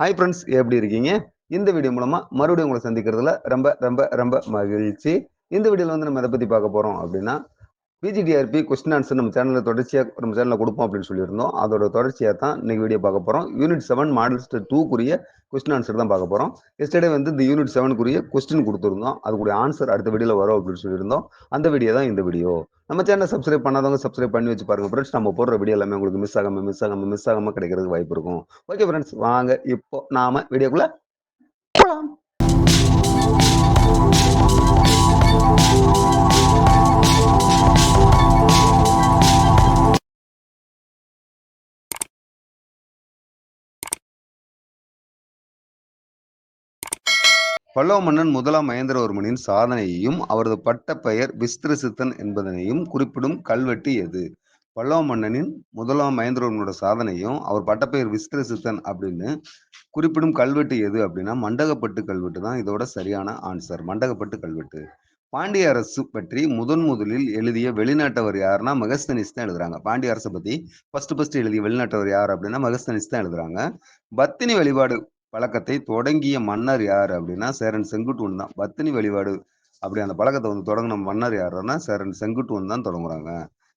Hi friends எப்படி இருக்கீங்க? இந்த வீடியோ மூலமா மறுபடியும் உங்களை சந்திக்கிறதுல ரொம்ப ரொம்ப ரொம்ப மகிழ்ச்சி. இந்த வீடியோல வந்து நம்ம எதை பத்தி பார்க்க போறோம் அப்படின்னா பிஜிடிஆர்பி கொஸ்டின் ஆன்சர் நம்ம சேனலில் தொடர்ச்சியாக நம்ம சேனலில் கொடுப்போம் அப்படின்னு சொல்லியிருந்தோம். அதோட தொடர்ச்சியாக தான் இன்னைக்கு வீடியோ பார்க்க போகிறோம் யூனிட் செவன் மாடல் டூக்குரிய கொஸ்டின் ஆன்சர் தான் பார்க்க போகிறோம் எஸ்டர்டே வந்து இந்த யூனிட் செவனுக்குரிய கொஸ்டின் கொடுத்துருந்தோம். அதுக்குரிய ஆன்சர் அடுத்த வீடியோவில் வரும் அப்படின்னு சொல்லியிருந்தோம். அந்த வீடியோ தான் இந்த வீடியோ நம்ம சேனலை சப்ஸ்கிரைப் பண்ணாதவங்க சப்ஸ்கிரைப் பண்ணி வச்சு பாருங்க ஃப்ரெண்ட்ஸ் நம்ம போடுற வீடியோ எல்லாமே உங்களுக்கு மிஸ் ஆகாமல் மிஸ் ஆகாமல் மிஸ் ஆகாமல் கிடைக்கிறதுக்கு வாய்ப்பு இருக்கும். ஓகே ஃப்ரெண்ட்ஸ் வாங்க இப்போ நாம வீடியோக்குள்ள பல்லவ மன்னன் முதலாம் மகேந்திரவர்மனின் சாதனையையும் அவரது பட்ட பெயர் விஸ்திரசித்தன் என்பதனையும் குறிப்பிடும் கல்வெட்டு எது? பல்லவ மன்னனின் முதலாம் மகேந்திரவர்மனோட சாதனையும் அவர் பட்டப்பெயர் விஸ்திரசித்தன் அப்படின்னு குறிப்பிடும் கல்வெட்டு எது அப்படின்னா மண்டகப்பட்டு கல்வெட்டு தான் இதோட சரியான ஆன்சர் மண்டகப்பட்டு கல்வெட்டு. பாண்டிய அரசு பற்றி முதன் முதலில் எழுதிய வெளிநாட்டவர் யாருன்னா மகஸ்தனிஸ் தான் எழுதுறாங்க. பாண்டிய அரசை பத்தி ஃபர்ஸ்ட் ஃபர்ஸ்ட் எழுதிய வெளிநாட்டவர் யார் அப்படின்னா மகஸ்தனிஸ் தான் எழுதுறாங்க. பத்தினி வழிபாடு பழக்கத்தை தொடங்கிய மன்னர் யார் அப்படின்னா சேரன் செங்குட்டுவன் தான். பத்தினி வழிபாடு அப்படி அந்த பழக்கத்தை வந்து தொடங்கின மன்னர் யாருன்னா சேரன் செங்குட்டுவன் தான் தொடங்குறாங்க.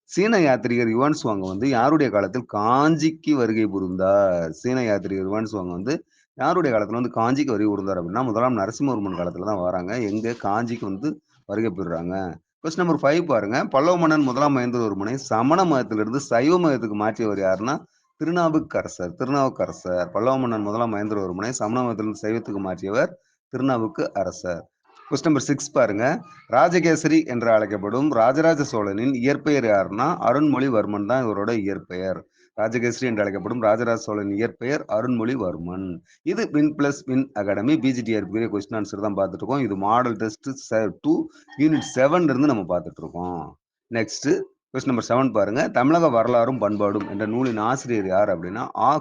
சீன யாத்திரிகர் யுவான் சுவாங்க வந்து யாருடைய காலத்தில் காஞ்சிக்கு வருகை புரிந்தார்? சீன யாத்திரிகர் யுவான் சுவாங்க வந்து யாருடைய காலத்தில் வந்து காஞ்சிக்கு வருகை புரிந்தார் அப்படின்னா முதலாம் நரசிம்மவர்மன் காலத்துல தான் வராங்க. எங்க? காஞ்சிக்கு வந்து வருகை பெறுறாங்க. கொஸ்டின் நம்பர் ஃபைவ் பாருங்க. பல்லவ மன்னன் முதலாம் மகேந்திரவர்மனை சமண மதத்திலிருந்து சைவ மதத்துக்கு மாற்றியவர் யாருன்னா திருநாவுக்கரசர் திருநாவுக்கரசர் பல்லவ மன்னன் முதலாம் மகேந்திரவர்மனை சமண மதத்திலிருந்து சைவத்துக்கு மாற்றியவர் திருநாவுக்கு அரசர் கொஸ்டின் நம்பர் சிக்ஸ் பாருங்க. ராஜகேசரி என்று அழைக்கப்படும் ராஜராஜ சோழனின் இயற்பெயர் யாருன்னா அருண்மொழிவர்மன் தான் இவரோட இயற்பெயர். ராஜகேசரி என்று அழைக்கப்படும் ராஜராஜ சோழன் இயற்பெயர் அருண்மொழிவர்மன். இது win plus win academy PGTRB question answer தான் பார்த்துட்டு இருக்கோம். இது மாடல் டெஸ்ட் டூ யூனிட் செவன்ல இருந்து நம்ம பார்த்துட்டு இருக்கோம். நெக்ஸ்ட் கொஸ்டின் நம்பர் செவன் பாருங்க. தமிழக வரலாறும் பண்பாடும் என்ற நூலின் ஆசிரியர் யார் அப்படின்னா ஆ.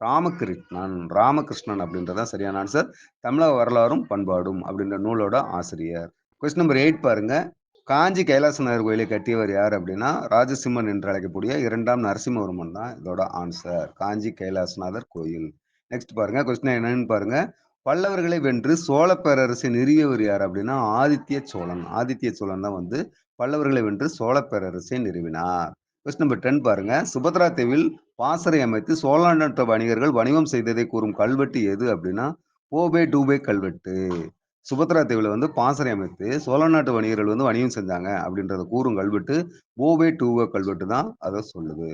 ராமகிருஷ்ணன் ராமகிருஷ்ணன் அப்படின்றதான் சரியான ஆன்சர் தமிழக வரலாறும் பண்பாடும் அப்படின்ற நூலோட ஆசிரியர். கொஸ்டின் நம்பர் எயிட் பாருங்க. காஞ்சி கைலாசநாதர் கோயிலை கட்டியவர் யார் அப்படின்னா ராஜசிம்மன் என்று அழைக்கக்கூடிய இரண்டாம் நரசிம்மவர்மன் தான் இதோட ஆன்சர் காஞ்சி கைலாசநாதர் கோயில். நெக்ஸ்ட் பாருங்க. கொஸ்டின் என்னன்னு பாருங்க. பல்லவர்களை வென்று சோழ பேரரசை நிறுவியவர் யார் அப்படின்னா ஆதித்ய சோழன். ஆதித்ய சோழன் தான் வந்து பல்லவர்களை வென்று சோழ பேரரசை நிறுவினார். கொஸ்டின் நம்பர் டென் பாருங்க. சுபத்ரா தீவில் பாசறை அமைத்து சோழ நாட்டு வணிகர்கள் வணிகம் செய்ததை கூறும் கல்வெட்டு எது அப்படின்னா ஓபே டூபே கல்வெட்டு. சுபத்ரா தீவில் வந்து பாசறை அமைத்து சோழ நாட்டு வணிகர்கள் வந்து வணிகம் செஞ்சாங்க அப்படின்றத கூறும் கல்வெட்டு ஓபே டூபே கல்வெட்டு தான் அதை சொல்லுது.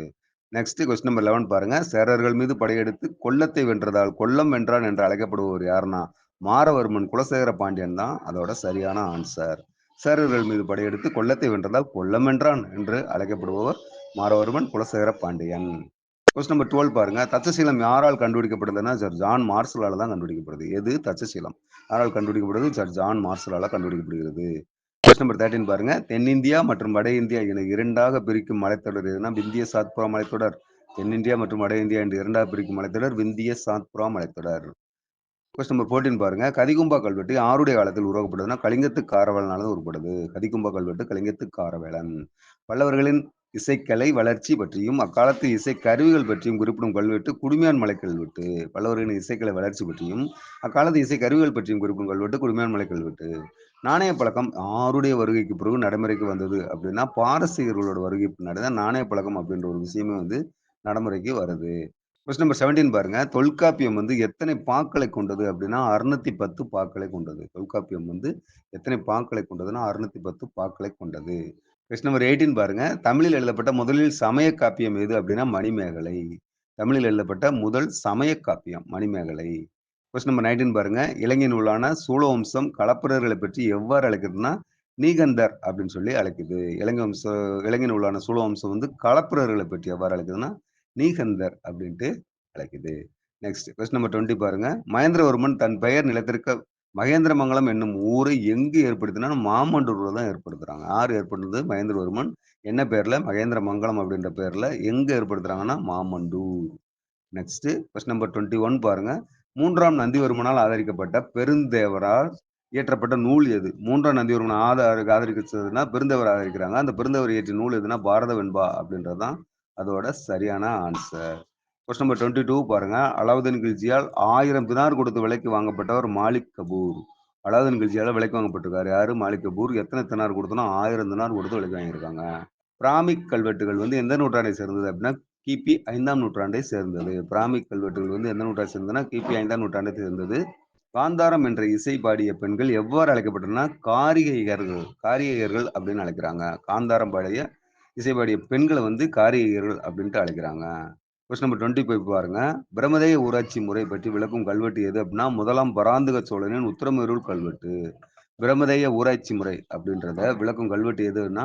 நெக்ஸ்ட் கொஸ்டின் நம்பர் லெவன் பாருங்க. சேரர்கள் மீது படையெடுத்து கொல்லத்தை வென்றதால் கொல்லம் வென்றான் என்று அழைக்கப்படுபவர் யாருன்னா மாரவர்மன் குலசேகர பாண்டியன் தான். அதோட சரியான ஆன்சர் சேரர்கள் மீது படையெடுத்து கொல்லத்தை வென்றதால் கொல்லம் வென்றான் என்று அழைக்கப்படுபவர் Maravarman Kulasekara Pandiyan. Question number twelve பாருங்க. தச்சசீலம் யாரால் கண்டுபிடிக்கப்படுதுன்னா சர் ஜான் மார்சலால தான் கண்டுபிடிக்கப்படுது. எது? தச்சசீலம். யாரால் கண்டுபிடிக்கப்படுது? சர் ஜான் மார்சலால கண்டுபிடிக்கப்படுகிறது. கொஸ்டின் நம்பர் தேர்ட்டின் பாருங்க. தென்னிந்தியா மற்றும் வட இந்தியா என இரண்டாக பிரிக்கும் மலைத்தொடர் எதுனா விந்திய சாத்புரா மலைத்தொடர். தென்னிந்தியா மற்றும் வட இந்தியா என்று இரண்டாக பிரிக்கும் மலைத்தொடர் விந்திய சாத்புரா மலைத்தொடர். கொஸ்டின் நம்பர் ஃபோர்டீன் பாருங்க. கதிகும்பா கல்வெட்டு யாருடைய காலத்தில் உருவாக்கப்படுதுன்னா கலிங்கத்து காரவேலனால உருப்படுது கதிகும்பா கல்வெட்டு கலிங்கத்து காரவேலன். பல்லவர்களின் இசைக்கலை வளர்ச்சி பற்றியும் அக்காலத்து இசை கருவிகள் பற்றியும் குறிப்பிடும் கல்வெட்டு குடுமையான் மலை கல்வெட்டு. பல்லவர்களின் இசைக்கலை வளர்ச்சி பற்றியும் அக்காலத்து இசை கருவிகள் பற்றியும் குறிப்பிடும் கல்வெட்டு குடுமையான் மலை கல்வெட்டு. நாணய பழக்கம் யாருடைய வருகைக்கு பிறகு நடைமுறைக்கு வந்தது அப்படின்னா பாரசீகர்களோட வருகை பின்னாடி தான் நாணய பழக்கம் அப்படின்ற ஒரு விஷயமே வந்து நடைமுறைக்கு வருது. கொஸ்டின் நம்பர் செவன்டீன் பாருங்க. தொல்காப்பியம் வந்து எத்தனை பாக்களை கொண்டது அப்படின்னா அறுநூத்தி பத்து பாக்களை கொண்டது. தொல்காப்பியம் வந்து எத்தனை பாக்களை கொண்டதுன்னா அறுநூத்தி பத்து பாக்களை கொண்டது. கொஸ்டின் நம்பர் எயிட்டீன் பாருங்க. தமிழில் எழுதப்பட்ட முதலில் சமய காப்பியம் எது அப்படின்னா மணிமேகலை. தமிழில் எழுதப்பட்ட முதல் சமய காப்பியம் மணிமேகலை. கொஸ்டின் நம்பர் நைன்டீன் பாருங்க. இலங்கை நூலான சூழவம்சம் கலப்பிரர்களை பற்றி எவ்வாறு அழைக்கிறதுனா நீகந்தர் அப்படின்னு சொல்லி அழைக்குது. இலங்கை வம்ச இலங்கை நூலான சூழவம்சம் வந்து கலப்பரர்களை பற்றி எவ்வாறு அழைக்குதுன்னா நீகந்தர் அப்படின்ட்டு அழைக்குது. நெக்ஸ்ட் கொஸ்டின் நம்பர் டுவெண்ட்டி பாருங்க. மகேந்திரவர்மன் தன் பெயர் நிலத்திற்கு மகேந்திரமங்கலம் என்னும் ஊரை எங்கு ஏற்படுத்தினா மாமண்டூரில் தான் ஏற்படுத்துகிறாங்க யார் ஏற்படுத்துறது? மகேந்திரவர்மன். என்ன பேர்ல? மகேந்திரமங்கலம் அப்படின்ற பேரில் எங்கே ஏற்படுத்துகிறாங்கன்னா Mamandur. Next question number twenty one பாருங்கள் மூன்றாம் நந்திவர்மனால் ஆதரிக்கப்பட்ட பெருந்தேவரால் இயற்றப்பட்ட நூல் எது? மூன்றாம் நந்திவர்மன் ஆதார ஆதரிக்கிறதுனா பெருந்தேவர் ஆதரிக்கிறாங்க. அந்த பெருந்தேவர் இயற்றிய நூல் எதுனா பாரத வெண்பா அப்படின்றதான் அதோட சரியான answer question number twenty two பாருங்க. அலாவுதீன் கில்ஜியால் ஆயிரம் தினார் கொடுத்து விலைக்கு வாங்கப்பட்டவர் மாலிக் கபூர். அலாவுதீன் கில்ஜியால் விலைக்கு வாங்கப்பட்டிருக்காரு யாரு? மாலிக் கபூர். எத்தனை தினார் கொடுத்தோன்னா ஆயிரம் தினார் கொடுத்து விலைக்கு வாங்கியிருக்காங்க. பிராமிக் கல்வெட்டுகள் வந்து எந்த நூற்றாண்டை சேர்ந்தது அப்படின்னா கிபி ஐந்தாம் நூற்றாண்டை சேர்ந்தது. பிராமிக் கல்வெட்டுகள் வந்து எந்த நூற்றாண்டை சேர்ந்ததுன்னா கிபி ஐந்தாம் நூற்றாண்டை சேர்ந்தது. காந்தாரம் என்ற இசை பாடிய பெண்கள் எவ்வாறு அழைக்கப்பட்டனா காரிகையர்கள் காரிகையர்கள் அப்படின்னு அழைக்கிறாங்க. காந்தாரம் பாடிய இசை பாடிய பெண்களை வந்து காரிகையர்கள் அப்படின்ட்டு அழைக்கிறாங்க. கொஸ்டின் நம்பர் டுவெண்ட்டி போய் பாருங்க. பிரமதேய ஊராட்சி முறை பற்றி விளக்கும் கல்வெட்டு எது அப்படின்னா முதலாம் பராந்தக சோழனின் உத்தரமேரூர் கல்வெட்டு. பிரமதேய ஊராட்சி முறை அப்படின்றத விளக்கும் கல்வெட்டு எதுன்னா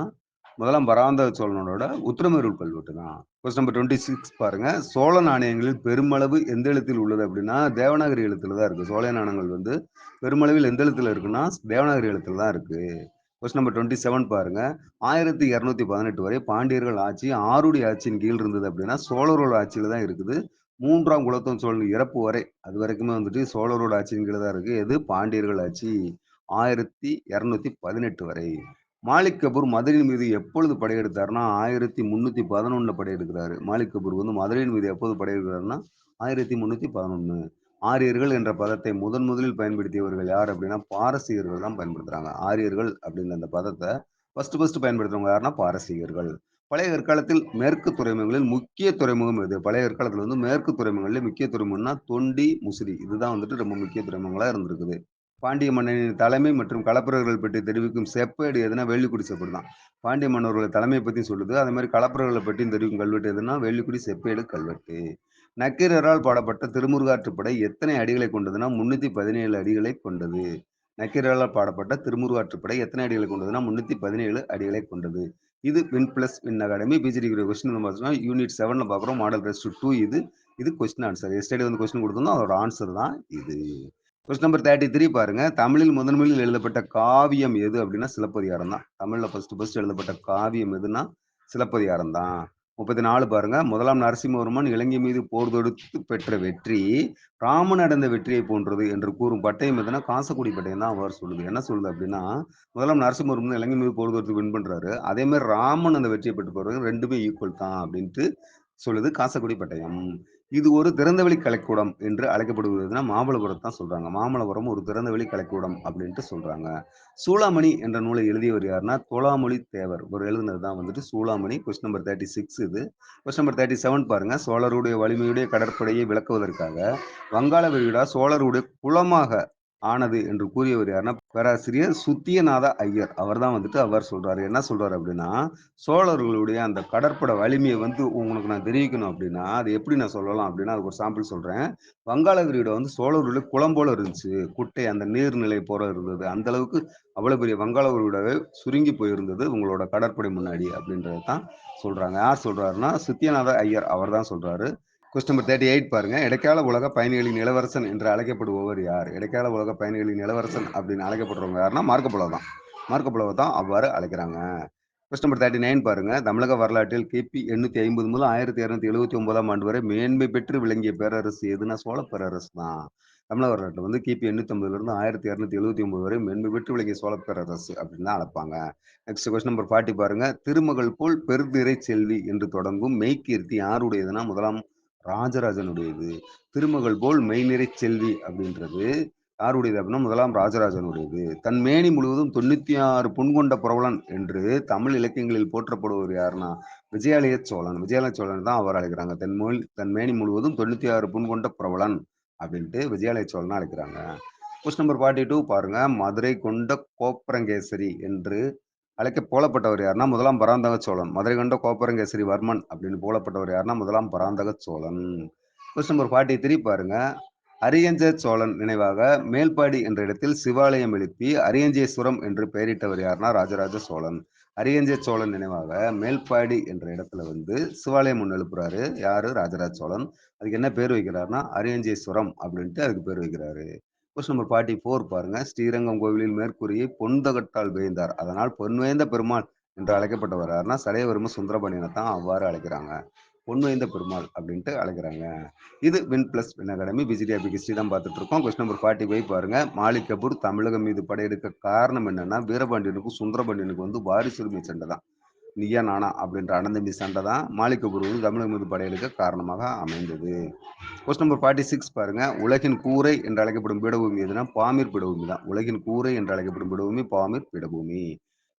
முதலாம் பராந்தக சோழனோட உத்தரமேரூர் கல்வெட்டு தான். கொஸ்டின் நம்பர் டுவெண்ட்டி சிக்ஸ் பாருங்க. சோழ நாணயங்களில் பெருமளவு எந்த எழுத்தில் உள்ளது அப்படின்னா தேவநாகரி எழுத்துல தான் இருக்கு. சோழ நாணயங்கள் வந்து பெருமளவில் எந்த எழுத்துல இருக்குன்னா தேவநாகரி எழுத்துல தான் இருக்கு. கொஸ்டின் நம்பர் டுவெண்ட்டி செவன் பாருங்க. ஆயிரத்தி இரநூத்தி பதினெட்டு வரை பாண்டியர்கள் ஆட்சி ஆருடி ஆட்சியின் கீழ் இருந்தது அப்படின்னா சோழரோட ஆட்சியில தான் இருக்குது. மூன்றாம் குலத்தம் சோழன் இறப்பு வரை அது வரைக்குமே வந்துட்டு சோழரோட ஆட்சியின் கீழ் தான் இருக்கு. எது? பாண்டியர்கள் ஆட்சி ஆயிரத்தி இரநூத்தி பதினெட்டு வரை. மாலிக் கபூர் மதுரையின் மீது எப்பொழுது படையெடுத்தாருன்னா ஆயிரத்தி முன்னூத்தி பதினொன்னுல படையெடுக்கிறாரு. மாலிக் கபூர் வந்து மதுரையின் மீது எப்போது படையெடுக்கிறாருன்னா ஆயிரத்தி முன்னூத்தி பதினொன்னு. ஆரியர்கள் என்ற பதத்தை முதன் முதலில் பயன்படுத்தியவர்கள் யார் அப்படின்னா பாரசீகர்கள் தான் பயன்படுத்துறாங்க. ஆரியர்கள் அப்படின்ற அந்த பதத்தை ஃபர்ஸ்ட் ஃபர்ஸ்ட் பயன்படுத்துறவங்க யாருன்னா பாரசீகர்கள். பழைய கற்காலத்தில் மேற்கு துறைமுகங்களில் முக்கிய துறைமுகம் இது பழைய கற்காலத்தில் வந்து மேற்கு துறைமுகங்களில் முக்கிய துறைமுகம்னா தொண்டி முசிறி. இதுதான் வந்துட்டு ரொம்ப முக்கிய துறைமுகங்களாக இருந்திருக்குது. பாண்டிய மன்னனின் தலைமை மற்றும் கலப்பரர்கள் பற்றி தெரிவிக்கும் செப்பேடு எதுனா வெள்ளிக்குடி செப்பேடு தான். பாண்டிய மன்னர்களை தலைமை பற்றி சொல்லுது. அதே மாதிரி கலப்பரர்களை பற்றியும் தெரிவிக்கும் கல்வெட்டு எதுனா வெள்ளிக்குடி செப்பேடு கல்வெட்டு. நக்கீரரால் பாடப்பட்ட திருமுருகாற்றுப்படை எத்தனை அடிகளை கொண்டதுன்னா முன்னூத்தி பதினேழு அடிகளை கொண்டது. நக்கீரரால் பாடப்பட்ட திருமுருகாற்றுப்படை எத்தனை அடிகளை கொண்டதுன்னா முன்னூத்தி பதினேழு அடிகளை கொண்டது. இது win plus win academy PGT question பார்த்தோம்னா யூனிட் செவன்ல பாக்குறோம் மாடல் டெஸ்ட் டூ இது இது கொஸ்டின் ஆன்சர் எஸ்டடி வந்து கொஸ்டின் கொடுத்தோம் அதோட ஆன்சர் தான் இது. கொஸ்டின் நம்பர் தேர்ட்டி த்ரீ பாருங்க. தமிழில் முதன்மையில் எழுதப்பட்ட காவியம் எது அப்படின்னா சிலப்பதிகாரம் தான். தமிழ்ல ஃபர்ஸ்ட் ஃபர்ஸ்ட் எழுதப்பட்ட காவியம் எதுன்னா சிலப்பதிகாரம் தான். முப்பத்தி நாலு பாருங்க. முதலாம் நரசிம்மவர்மன் இலங்கை மீது போர் தொடுத்து பெற்ற வெற்றி ராமன் அடைந்த வெற்றியை போன்றது என்று கூறும் பட்டயம் எதுனா காசக்குடி பட்டயம் தான் அவர் சொல்லுது. என்ன சொல்லுது அப்படின்னா முதலாம் நரசிம்மவர்மன் இலங்கை மீது போர் தொடுத்து வின் பண்றாரு. அதே மாதிரி ராமன் அந்த வெற்றியை பெற்று போறது ரெண்டுமே ஈக்குவல் தான் அப்படின்ட்டு சொல்லுது காசக்குடி பட்டயம். இது ஒரு திறந்தவெளி கலைக்கூடம் என்று அழைக்கப்படுகிறதுனா மாமல்லபுரம் தான் சொல்றாங்க. மாமல்லபுரம் ஒரு திறந்தவெளி கலைக்கூடம் அப்படின்ட்டு சொல்றாங்க. சூளாமணி என்ற நூலை எழுதியவர் யாருன்னா தோளாமொழி தேவர். ஒரு எழுதுனது தான் வந்துட்டு Chulamani question number thirty six இது. கொஸ்டின் நம்பர் தேர்ட்டி செவன் பாருங்க. சோழருடைய வலிமையுடைய கடற்படையை விளக்குவதற்காக வங்காள விரிவிடா சோழருடைய குளமாக ஆனது என்று கூறியவர் யாருன்னா பேராசிரியர் சுத்தியநாத ஐயர். அவர் தான் வந்துட்டு அவர் சொல்றாரு. என்ன சொல்றாரு அப்படின்னா சோழர்களுடைய அந்த கடற்படை வலிமையை வந்து உங்களுக்கு நான் தெரிவிக்கணும் அப்படின்னா அது எப்படி நான் சொல்லலாம் அப்படின்னா அதுக்கு ஒரு சாம்பிள் சொல்றேன். வங்காளகிரியோட வந்து சோழர்களுடைய குளம் போல இருந்துச்சு. குட்டை அந்த நீர்நிலை போல இருந்தது. அந்த அளவுக்கு அவ்வளவு பெரிய வங்காளகிரியோட சுருங்கி போயிருந்தது உங்களோட கடற்படை முன்னாடி அப்படின்றத தான் சொல்றாங்க. யார் சொல்றாருன்னா சுத்தியநாத ஐயர் அவர் தான் சொல்றாரு. கொஸ்டின் நம்பர் தேர்ட்டி எயிட் பாருங்க. இடைக்கால உலக பயணிகளின் இளவரசன் என்று அழைக்கப்படுபவர் யார்? இடைக்கால உலக பயணிகளின் இளவரசன் அப்படின்னு அழைக்கப்படுறவங்க யாருன்னா மார்க்கப்புலோ தான். மார்க்கப்புலவை தான் அவ்வாறு அழைக்கிறாங்க. கொஸ்டின் நம்பர் தேர்ட்டி நைன் பாருங்க. தமிழக வரலாற்றில் கிபி எண்ணூத்தி ஐம்பது முதல் ஆயிரத்தி இரநூத்தி எழுபத்தி ஒன்பதாம் ஆண்டு வரை மேன்மை பெற்று விளங்கிய பேரரசு எதுனா சோழ பேரரசு தான். தமிழக வரலாற்றில் வந்து கிபி எண்ணூத்தி ஐம்பதுல இருந்து ஆயிரத்தி இரநூத்தி எழுபத்தி ஒன்பது வரை மேன்மை பெற்று விளங்கிய சோழ பேரரசு அப்படின்னு தான் அழைப்பாங்க. நெக்ஸ்ட் கொஸ்டின் நம்பர் ஃபார்ட்டி பாருங்க. திருமகள் போல் பெருதிரை செல்வி என்று தொடங்கும் மெய்கீர்த்தி யாருடையதுன்னா முதலாம் ராஜராஜனுடையது. திருமகள் போல் மெய்நிறை செல்வி அப்படின்றது யாருடையது அப்படின்னா முதலாம் ராஜராஜனுடையது. தன் மேனி முழுவதும் தொண்ணூத்தி ஆறு பொன்கொண்ட புரவலன் என்று தமிழ் இலக்கியங்களில் போற்றப்படுவர் யாருன்னா விஜயாலய சோழன். விஜயாலய சோழன் தான் அவர் அழைக்கிறாங்க. தன் மொழி தன் மேனி முழுவதும் தொண்ணூத்தி ஆறு பொன்கொண்ட புரவலன் அப்படின்ட்டு விஜயாலய சோழன் அழைக்கிறாங்க. கொஸ்டின் நம்பர் ஃபார்ட்டி டூ பாருங்க. மதுரை கொண்ட கோப்பரங்கேசரி என்று அழைக்க போலப்பட்டவர் யாருன்னா முதலாம் பராந்தக சோழன். மதுரை கண்ட கோப்பரங்கேசரி வர்மன் அப்படின்னு போலப்பட்டவர் யாருன்னா முதலாம் Parantaka Chola. Question number forty three பாருங்க. அரியஞ்ச சோழன் நினைவாக மேல்பாடி என்ற இடத்தில் சிவாலயம் எழுப்பி அரியஞ்சேஸ்வரம் என்று பெயரிட்டவர் யாருன்னா ராஜராஜ சோழன். அரியஞ்ச சோழன் நினைவாக மேல்பாடி என்ற இடத்துல வந்து சிவாலயம் ஒன்று எழுப்புறாரு. யாரு? ராஜராஜ சோழன். அதுக்கு என்ன பேர் வைக்கிறாருன்னா அரியஞ்சேஸ்வரம் அப்படின்ட்டு அதுக்கு பேர் வைக்கிறாரு. கொஸ்டின் நம்பர் ஃபார்ட்டி ஃபோர் பாருங்க. ஸ்ரீரங்கம் கோவிலில் மேற்கூறியை பொன்தகட்டால் வேய்ந்தார் அதனால் பொன்வேந்த பெருமாள் என்று அழைக்கப்பட்டவர் யாருன்னா சடையவர்ம சுந்தரபாண்டியனை தான் அவ்வாறு அழைக்கிறாங்க. பொன்வேந்த பெருமாள் அப்படின்ட்டு அழைக்கிறாங்க. இது win plus win academy PGTRB history தான் பார்த்துட்டு இருக்கோம். கொஸ்டின் நம்பர் ஃபார்ட்டி ஃபைவ் பாருங்க. மாலிக் கபூர் தமிழகம் மீது படையெடுக்க காரணம் என்னன்னா வீரபாண்டியனுக்கும் சுந்தரபாண்டியனுக்கு வந்து வாரிசுரிமை சண்டை தான். நீயா நானா அப்படின்ற அனந்தமி சண்டை தான் மாலிகபுரம் தமிழக மீது படையலுக்கு காரணமாக அமைந்தது. கொஸ்டின் நம்பர் ஃபார்ட்டி சிக்ஸ் பாருங்க. உலகின் கூரை என்று அழைக்கப்படும் பீடபூமி எதுனா பாமீர் பீடபூமி தான். உலகின் கூரை என்று அழைக்கப்படும் பீடபூமி பாமீர் பீடபூமி.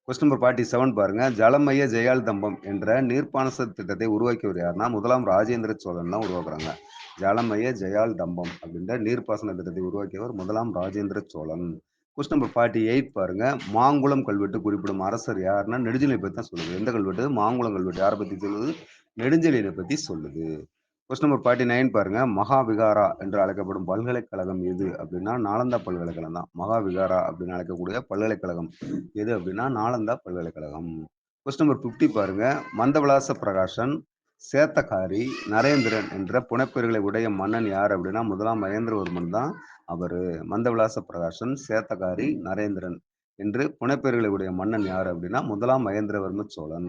கொஸ்டின் நம்பர் ஃபார்ட்டி செவன் பாருங்க. ஜலமய ஜெயால் தம்பம் என்ற நீர்ப்பானச திட்டத்தை உருவாக்கியவர் யாருன்னா முதலாம் ராஜேந்திர சோழன் தான் உருவாக்குறாங்க. ஜலமய ஜெயால் தம்பம் அப்படின்ற நீர்ப்பாசன திட்டத்தை உருவாக்கியவர் முதலாம் Rajendra Chola. Question number forty eight பாருங்க. மாங்குளம் கல்வெட்டு குறிப்பிடும் அரசர் யாருன்னா நெடுஞ்செலியை பற்றி தான் சொல்லுது. எந்த கல்வெட்டு? மாங்குளம் கல்வெட்டு. யாரை பற்றி சொல்லுது? நெடுஞ்செலியை பற்றி சொல்லுது. கொஸ்டின் நம்பர் ஃபார்ட்டி நைன் பாருங்க. மகாவிகாரா என்று அழைக்கப்படும் பல்கலைக்கழகம் எது அப்படின்னா நாலந்தா பல்கலைக்கழகம் தான். மகாவிகாரா அப்படின்னு அழைக்கக்கூடிய பல்கலைக்கழகம் எது அப்படின்னா நாலந்தா பல்கலைக்கழகம். கொஸ்டின் நம்பர் ஃபிஃப்டி பாருங்க. மந்தவிலாச பிரகாஷன் சேத்தகாரி நரேந்திரன் என்ற புனைப்பெயர்களை உடைய மன்னன் யார் அப்படின்னா முதலாம் மகேந்திரவர்மன் தான் அவரு. மந்தவிலாச பிரகாஷன் சேத்தகாரி நரேந்திரன் என்று புனைப்பெயர்களை உடைய மன்னன் யார் அப்படின்னா முதலாம் மகேந்திரவர்ம சோழன்.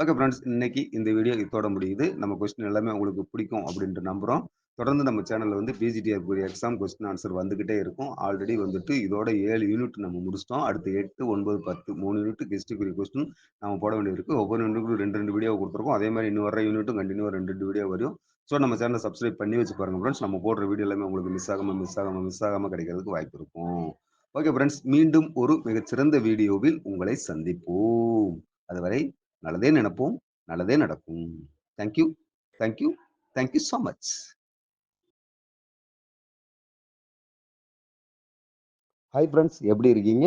ஓகே ஃப்ரெண்ட்ஸ் இன்னைக்கு இந்த வீடியோ இதோட முடியுது. நம்ம கொஸ்டின் எல்லாமே உங்களுக்கு பிடிக்கும் அப்படின்ட்டு நம்புகிறோம் தொடர்ந்து நம்ம சேனலில் வந்து பிஜிடிஆர் எக்ஸாம் கொஸ்டின் ஆன்சர் வந்துகிட்டே இருக்கும். ஆல்ரெடி வந்துட்டு இதோட ஏழு யூனிட் நம்ம முடிச்சிட்டோம். அடுத்து எட்டு ஒன்பது பத்து மூணு யூனிட் ஹிஸ்ட்ரிக்குரிய கொஸ்டின் நம்ம போட வேண்டியிருக்கு. ஒவ்வொரு யூனிட்டுக்கும் ரெண்டு ரெண்டு வீடியோ கொடுத்துருக்கோம். அதே மாதிரி இன்னும் வர யூனிட்டும் கண்டினியூ ரெண்டு ரெண்டு வீடியோ வரும். ஸோ நம்ம சேனலை சப்ஸ்கிரைப் பண்ணி வச்சு பாருங்க ஃப்ரெண்ட்ஸ் நம்ம போடுற வீடியோ எல்லாமே உங்களுக்கு மிஸ் ஆகாமல் மிஸ் ஆகாமல் மிஸ் ஆகாமல் கிடைக்கிறதுக்கு வாய்ப்பு இருக்கும். ஓகே ஃப்ரெண்ட்ஸ் மீண்டும் ஒரு மிகச்சிறந்த வீடியோவில் உங்களை சந்திப்போம். அதுவரை நல்லதே நினைப்போம் நல்லதே நடக்கும். Thank you thank you thank you so much hi friends எப்படி இருக்கீங்க?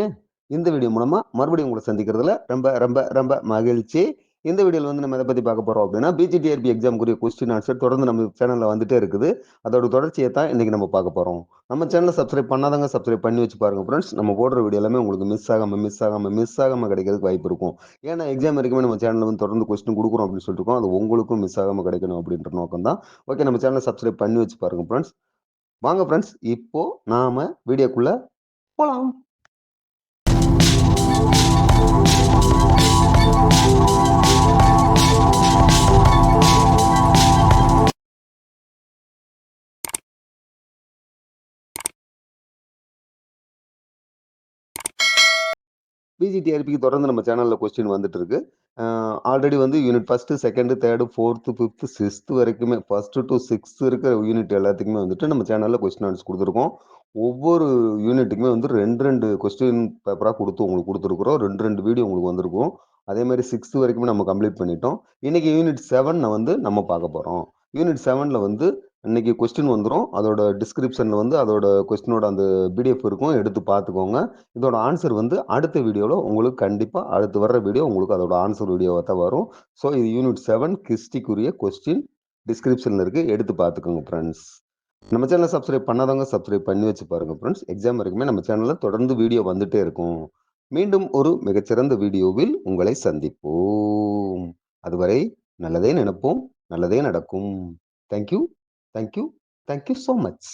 இந்த வீடியோ மூலமாக மறுபடியும் உங்களை சந்திக்கிறதுல ரொம்ப ரொம்ப ரொம்ப மகிழ்ச்சி. இந்த வீடியோவில் வந்து நம்ம எதை பற்றி பார்க்க போகிறோம் அப்படின்னா பிஜிடிஆர்பி எக்ஸாமுக்குரிய கொஸ்டின் ஆன்சர் தொடர்ந்து நம்ம சேனலில் வந்துட்டே இருக்குது. அதோட தொடர்ச்சியை தான் இன்றைக்கி நம்ம பார்க்க போகிறோம் நம்ம சேனலை சப்ஸ்கிரைப் பண்ணாதவங்க சப்ஸ்கிரைப் பண்ணி வச்சு பாருங்க ஃப்ரெண்ட்ஸ் நம்ம போடுற வீடியோ எல்லாமே உங்களுக்கு மிஸ் ஆகாமல் மிஸ் ஆகாமல் மிஸ் ஆகாமல் கிடைக்கிறதுக்கு வாய்ப்பு இருக்கும். ஏன்னா எக்ஸாம் வரைக்குமே நம்ம சேனலில் வந்து தொடர்ந்து கொஸ்டின் கொடுக்குறோம் அப்படின்னு சொல்லிட்டு அது உங்களுக்கும் மிஸ் ஆகாமல் கிடைக்கணும் அப்படின்ற நோக்கம் தான். ஓகே நம்ம சேனலை சப்ஸ்கிரைப் பண்ணி வச்சு பாருங்க ஃப்ரெண்ட்ஸ் வாங்க ஃப்ரெண்ட்ஸ் இப்போது நாம் வீடியோக்குள்ளே போலாம். பிஜிடிஆர்பிக்கு தொடர்ந்து நம்ம சேனலில் கொஸ்டின் வந்துட்டு இருக்கு ஆல்ரெடி வந்து unit first second third fourth fifth sixth வரைக்குமே ஃபஸ்ட்டு டு சிக்ஸ்த்து இருக்கிற யூனிட் எல்லாத்துக்குமே வந்துட்டு நம்ம சேனலில் கொஸ்டின் ஆன்சர் கொடுத்துருக்கோம். ஒவ்வொரு யூனிட்டுக்குமே வந்து ரெண்டு ரெண்டு கொஸ்டின் பேப்பராக கொடுத்து உங்களுக்கு கொடுத்துருக்குறோம். ரெண்டு ரெண்டு வீடியோ உங்களுக்கு வந்திருக்கும். அதே மாதிரி சிக்ஸ்த்து வரைக்குமே நம்ம கம்ப்ளீட் பண்ணிட்டோம். இன்னைக்கு யூனிட் செவனை வந்து நம்ம பார்க்க போகிறோம் யூனிட் செவனில் வந்து இன்னைக்கு கொஸ்டின் வந்துடும் அதோட டிஸ்கிரிப்ஷனில் வந்து அதோட கொஸ்டினோட அந்த பிடிஎஃப் இருக்கும். எடுத்து பார்த்துக்கோங்க. இதோட ஆன்சர் வந்து அடுத்த வீடியோவில் உங்களுக்கு கண்டிப்பாக அடுத்து வர்ற வீடியோ உங்களுக்கு அதோட ஆன்சர் வீடியோவாக தான் வரும். ஸோ இது யூனிட் செவன் கிறிஸ்டிக்குரிய கொஸ்டின் டிஸ்கிரிப்ஷனில் இருக்குது எடுத்து பார்த்துக்கோங்க ஃப்ரெண்ட்ஸ் நம்ம சேனலை சப்ஸ்கிரைப் பண்ணாதவங்க சப்ஸ்கிரைப் பண்ணி வச்சு பாருங்க ஃப்ரெண்ட்ஸ் எக்ஸாம் வரைக்குமே நம்ம சேனலில் தொடர்ந்து வீடியோ வந்துட்டே இருக்கும். மீண்டும் ஒரு மிகச்சிறந்த வீடியோவில் உங்களை சந்திப்போம். அதுவரை நல்லதே நினைப்போம் நல்லதே நடக்கும். Thank you thank you thank you so much